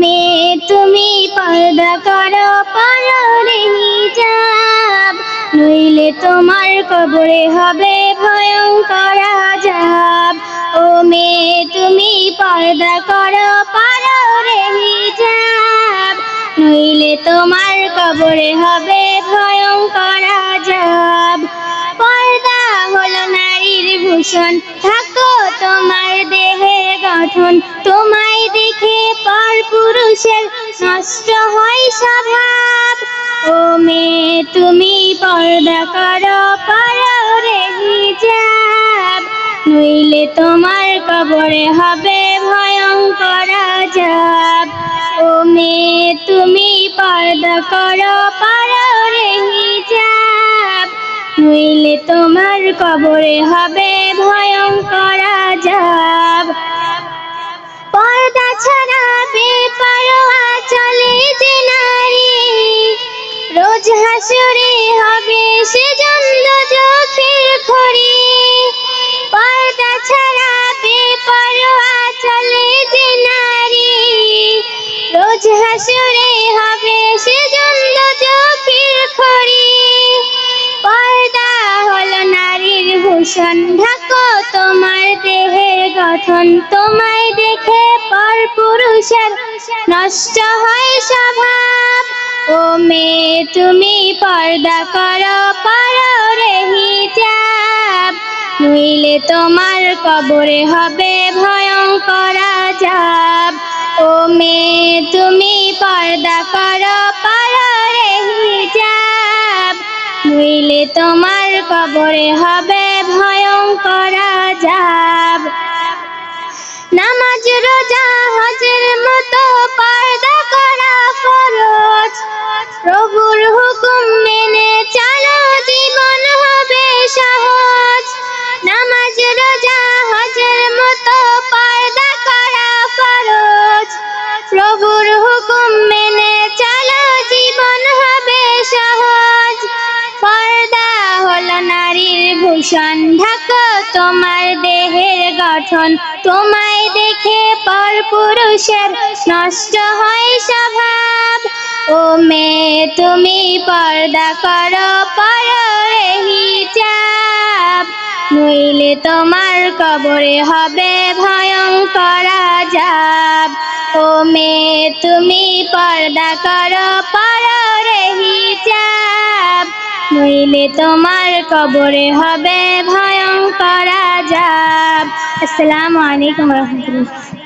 মেয়ে তুমি পর্দা করো, পররে হিজাব নইলে তোমার কবরে হবে ভয়ঙ্কর আজাব। ও মেয়ে, তুমি পর্দা করো, পররে হিজাব নইলে তোমার কবরে হবে ভয়ঙ্কর আজাব। পর্দা হলো নারীর ভূষণ গঠন তোমায় দেখে পর পুরুষের নষ্ট হয় স্বভাব। ও মেয়ে তুমি পর্দা করো পররে হিজাব। নইলে তোমার কবরে হবে ভয়ঙ্কর আজাব। ও মেয়ে তুমি পর্দা করো পররে হিজাব। নইলে তোমার কবরে হবে ভয়ঙ্কর আজাব। ছাড়া বেপরোয়া চলে যে নারী। রোজ হাসরে হবে সে জন্দ চোখের খড়ি পর্দা ছাড়া ভূষণ ঢাকো তোমার দেহের গঠন, তোমায় দেখে পর পুরুষের নষ্ট হয় স্বভাব। ও মেয়ে, তুমি পর্দা করো পররে হিজাব। নইলে তোমার কবরে হবে ভয়ঙ্কর আজাব। ও মেয়ে, তুমি পর্দা করো পররে হিজাব। নইলে তোমার কবরে হবে ভয়ঙ্কর আজাব নামাজ রোজা হজের মতো পর্দা করা ফরজ। প্রভুর ভূষণ ঢাকো তোমার দেহের গঠন। তোমায় দেখে পর পুরুষের নষ্ট হয় স্বভাব। ও মেয়ে, তুমি পর্দা করো হিজাব নইলে তোমার কবরে হবে ভয়ঙ্কর আজাব। ও মেয়ে, তুমি পর্দা করো পররে হিজাব নইলে তোমার কবরে হবে ভয়ঙ্কর আজাব আসসালামু আলাইকুম রহমতুল্লাহ।